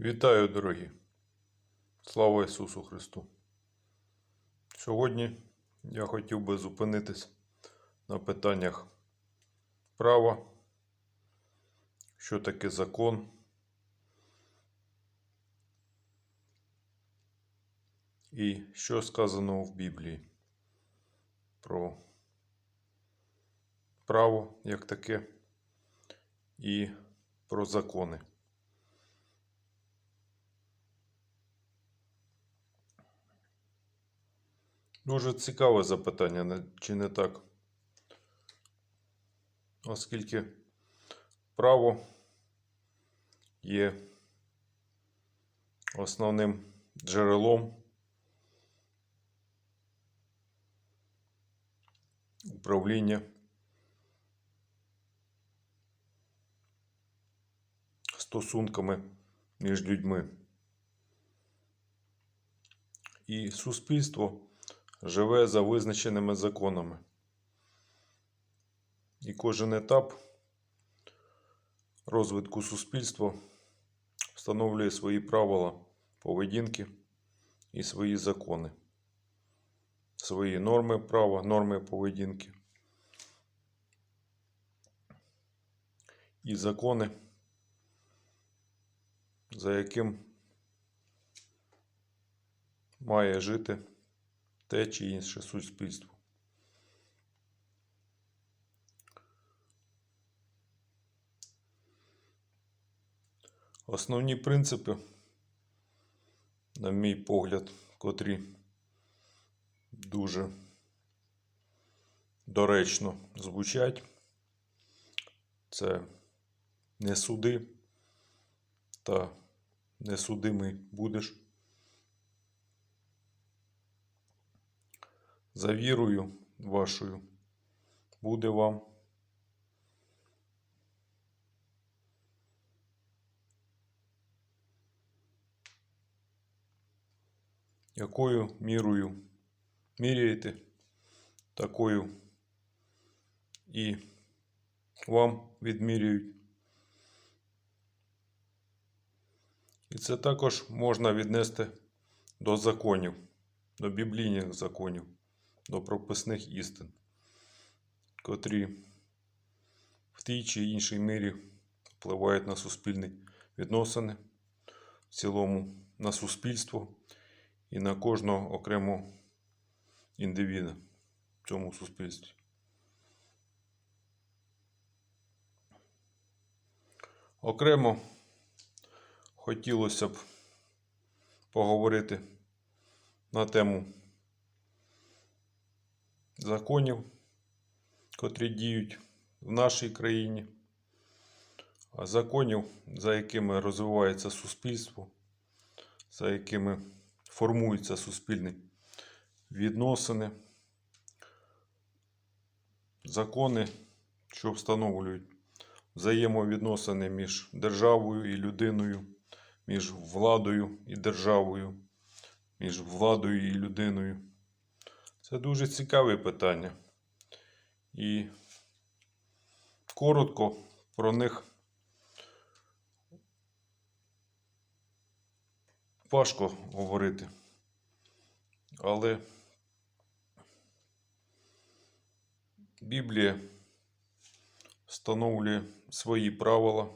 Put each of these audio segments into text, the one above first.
Вітаю, дорогі! Слава Ісусу Христу! Сьогодні я хотів би зупинитись на питаннях права, що таке закон і що сказано в Біблії про право як таке і про закони. Дуже цікаве запитання, чи не так? Оскільки право є основним джерелом управління стосунками між людьми. І суспільство живе за визначеними законами. І кожен етап розвитку суспільства встановлює свої правила поведінки і свої закони, свої норми права, норми поведінки і закони, за яким має жити те чи інше суспільство. Основні принципи, на мій погляд, котрі дуже доречно звучать, це не суди та не судимий будеш. За вірою вашою буде вам. Якою мірою міряєте, такою і вам відмірюють. І це також можна віднести до законів, до біблійних законів до прописних істин, котрі в тій чи іншій мірі впливають на суспільні відносини, в цілому на суспільство і на кожного окремого індивіда в цьому суспільстві. Окремо хотілося б поговорити на тему законів, котрі діють в нашій країні, законів, за якими розвивається суспільство, за якими формуються суспільні відносини, закони, що встановлюють взаємовідносини між державою і людиною, між владою і державою, між владою і людиною. Це дуже цікаве питання. І коротко про них важко говорити. Але Біблія встановлює свої правила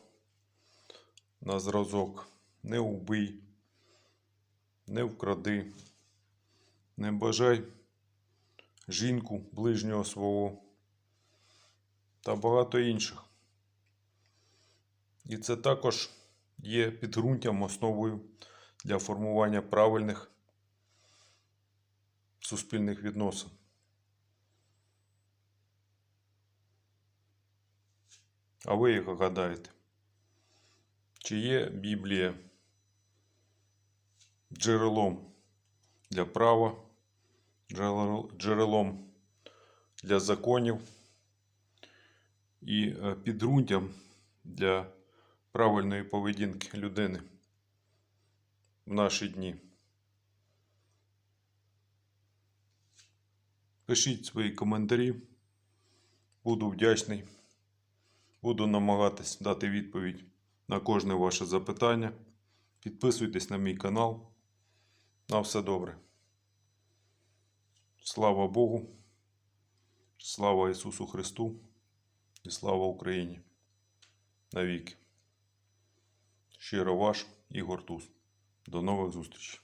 на зразок. Не вбий, не вкради, не бажай жінку ближнього свого та багато інших. І це також є підґрунтям, основою для формування правильних суспільних відносин. А ви як гадаєте? Чи є Біблія джерелом для права? Джерел- джерелом для законів і е, підґрунтям для правильної поведінки людини в наші дні. Пишіть свої коментарі. Буду вдячний. Буду намагатись дати відповідь на кожне ваше запитання. Підписуйтесь на мій канал. На все добре. Слава Богу. Слава Ісусу Христу і слава Україні. Навіки. Щиро ваш Ігор Туз. До нових зустрічей.